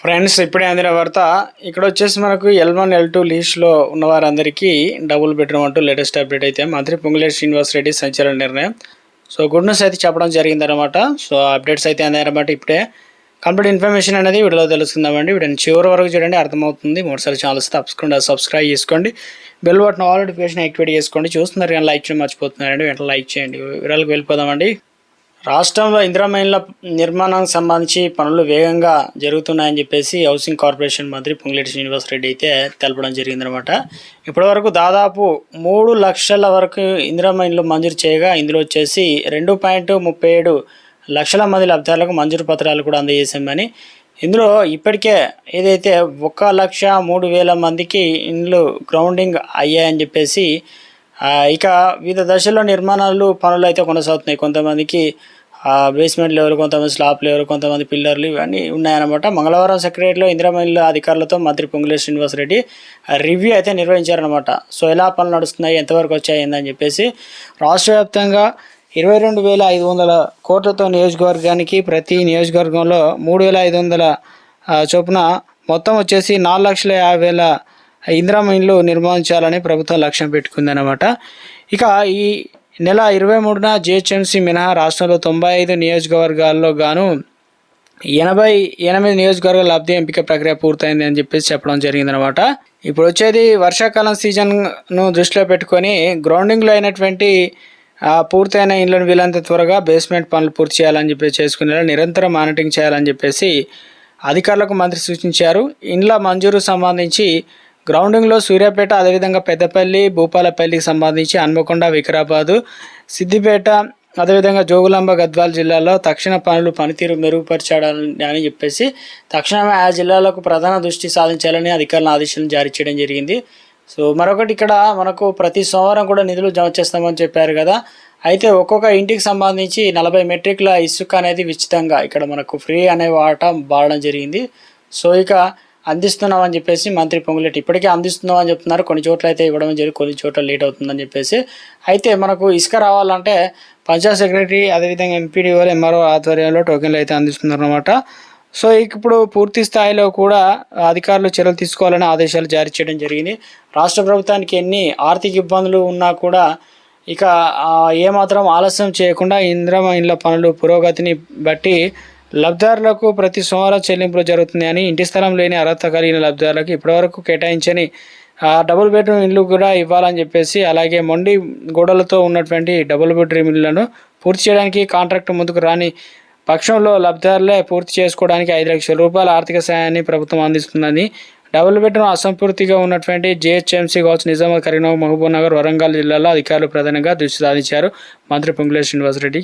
Friends ఇప్పుడే అందిన వార్త. ఇక్కడ వచ్చేసి మనకు ఎల్ వన్ ఎల్ టూ లీస్ట్లో ఉన్న వారందరికీ డబుల్ బెడ్రూమ్ అంటూ లేటెస్ట్ అప్డేట్ అయితే మంత్రి పొంగులేటి శ్రీనివాస్ రెడ్డి సంచలన నిర్ణయం. సో గుడ్ న్యూస్ అయితే చెప్పడం జరిగిందనమాట సో అప్డేట్స్ అయితే అందాయన్నమాట ఇప్పుడే. కంప్లీట్ ఇన్ఫర్మేషన్ అనేది వీడియోలో తెలుసుకుందామండి. వీడియోని చివరి వరకు చూడండి అర్థమవుతుంది. మూడుసార్లు ఛానల్స్ తప్పకుండా సబ్స్క్రైబ్ చేసుకోండి. Bell button all notification activate చేసుకోండి. చూస్తున్నారు కానీ లైక్ చేయడం మర్చిపోతున్నారండి. వెంటనే లైక్ చేయండి. వివరాలకు వెళ్ళిపోదామండి. రాష్ట్రంలో ఇందిరామైన్ల నిర్మాణానికి సంబంధించి పనులు వేగంగా జరుగుతున్నాయని చెప్పేసి హౌసింగ్ కార్పొరేషన్ మంత్రి పొంగిరెడ్డి శ్రీనివాస్ రెడ్డి అయితే తెలపడం జరిగిందనమాట ఇప్పటివరకు దాదాపు మూడు లక్షల వరకు ఇందిరామైన్లు మంజూరు చేయగా ఇందులో వచ్చేసి రెండు పాయింట్ ముప్పై ఏడు లక్షల మంది లబ్ధిదారులకు మంజూరు పత్రాలు కూడా అందజేశామని ఇందులో ఇప్పటికే ఏదైతే ఒక లక్ష మూడు వేల మందికి ఇండ్లు గ్రౌండింగ్ అయ్యాయని చెప్పేసి ఇక వివిధ దశల్లో నిర్మాణాలు పనులు అయితే కొనసాగుతున్నాయి. కొంతమందికి బేస్మెంట్ లెవెల్ కొంతమంది స్లాబ్ లెవెల్ కొంతమంది పిల్లర్లు ఇవన్నీ ఉన్నాయన్నమాట. మంగళవారం సెక్రటరీలో ఇందిరామహిళ అధికారులతో మంత్రి పొంగులేటి శ్రీనివాసరెడ్డి రివ్యూ అయితే నిర్వహించారనమాట సో ఎలా పనులు నడుస్తున్నాయి ఎంతవరకు వచ్చాయి ఏందని చెప్పేసి రాష్ట్ర వ్యాప్తంగా ఇరవై రెండు వేల ఐదు వందల కోట్లతో నియోజకవర్గానికి ప్రతి నియోజకవర్గంలో మూడు వేల ఐదు వందల చొప్పున మొత్తం వచ్చేసి నాలుగు లక్షల యాభై వేల ఇందిరామ ఇండ్లు నిర్మించాలని ప్రభుత్వం లక్ష్యం పెట్టుకుందన్నమాట. ఇక ఈ నెల ఇరవై మూడున జిహెచ్ఎంసీ మినహా రాష్ట్రంలో తొంభై ఐదు నియోజకవర్గాల్లో గాను ఎనభై ఎనిమిది నియోజకవర్గాల లబ్ధి ఎంపిక ప్రక్రియ పూర్తయింది అని చెప్పేసి చెప్పడం జరిగిందనమాట ఇప్పుడు వచ్చేది వర్షాకాలం సీజన్ను దృష్టిలో పెట్టుకొని గ్రౌండింగ్లో అయినటువంటి పూర్తయిన ఇండ్లను వీలంత త్వరగా బేస్మెంట్ పనులు పూర్తి చేయాలని చెప్పేసి చేసుకునేలా నిరంతరం మానిటరింగ్ చేయాలని చెప్పేసి అధికారులకు మంత్రి సూచించారు. ఇండ్ల మంజూరు సంబంధించి గ్రౌండింగ్లో సూర్యాపేట అదేవిధంగా పెద్దపల్లి భూపాలపల్లికి సంబంధించి హన్మకొండ వికారాబాదు సిద్దిపేట అదేవిధంగా జోగులాంబ గద్వాల జిల్లాలో తక్షణ పనులు పనితీరు మెరుగుపరచాలని అని చెప్పేసి తక్షణమే ఆ జిల్లాలకు ప్రధాన దృష్టి సాధించాలని అధికారుల ఆదేశాలను జారీ చేయడం జరిగింది. సో మరొకటి ఇక్కడ మనకు ప్రతి సోమవారం కూడా నిధులు జమ చేస్తామని చెప్పారు కదా. అయితే ఒక్కొక్క ఇంటికి సంబంధించి నలభై మెట్రిక్ల ఇసుక అనేది ఉచితంగా ఇక్కడ మనకు ఫ్రీ అనే వాట బాడడం జరిగింది. సో ఇక అందిస్తున్నామని చెప్పేసి మంత్రి పొంగులేటి ఇప్పటికే అందిస్తున్నామని చెప్తున్నారు. కొన్ని చోట్ల అయితే ఇవ్వడం జరిగి కొన్ని చోట్ల లేట్ అవుతుందని చెప్పేసి. అయితే మనకు ఇసుక రావాలంటే పంచాయత్ సెక్రటరీ అదేవిధంగా ఎంపీడీఓలు ఎంఆర్ఓ ఆధ్వర్యంలో టోకెన్లు అయితే అందిస్తున్నారు అనమాట సో ఇప్పుడు పూర్తి స్థాయిలో కూడా అధికారులు చర్యలు తీసుకోవాలని ఆదేశాలు జారీ చేయడం జరిగింది. రాష్ట్ర ప్రభుత్వానికి ఎన్ని ఆర్థిక ఇబ్బందులు ఉన్నా కూడా ఇక ఏమాత్రం ఆలస్యం చేయకుండా ఇంద్రమ ఇండ్ల పనులు పురోగతిని బట్టి లబ్ధారులకు ప్రతి సోమవారం చెల్లింపులు జరుగుతున్నాయని ఇంటి స్థలం లేని అర్హత కలిగిన లబ్ధిదారులకు ఇప్పటివరకు కేటాయించని డబుల్ బెడ్రూమ్ ఇల్లు కూడా ఇవ్వాలని చెప్పేసి అలాగే మొండి గోడలతో ఉన్నటువంటి డబుల్ బెడ్రూమ్ ఇళ్ళను పూర్తి చేయడానికి కాంట్రాక్ట్ ముందుకు రాని పక్షంలో లబ్ధిదారులే పూర్తి చేసుకోవడానికి ఐదు లక్షల రూపాయల ఆర్థిక సాయాన్ని ప్రభుత్వం అందిస్తుందని డబుల్ బెడ్రూమ్ అసంపూర్తిగా ఉన్నటువంటి జిహెచ్ఎంసీ కావచ్చు నిజామాబాద్ కరీంనగర్ మహబూబ్ నగర్ వరంగల్ జిల్లాలో అధికారులు ప్రధానంగా దృష్టి సాధించారు. మంత్రి పొంగులేటి శ్రీనివాసరెడ్డి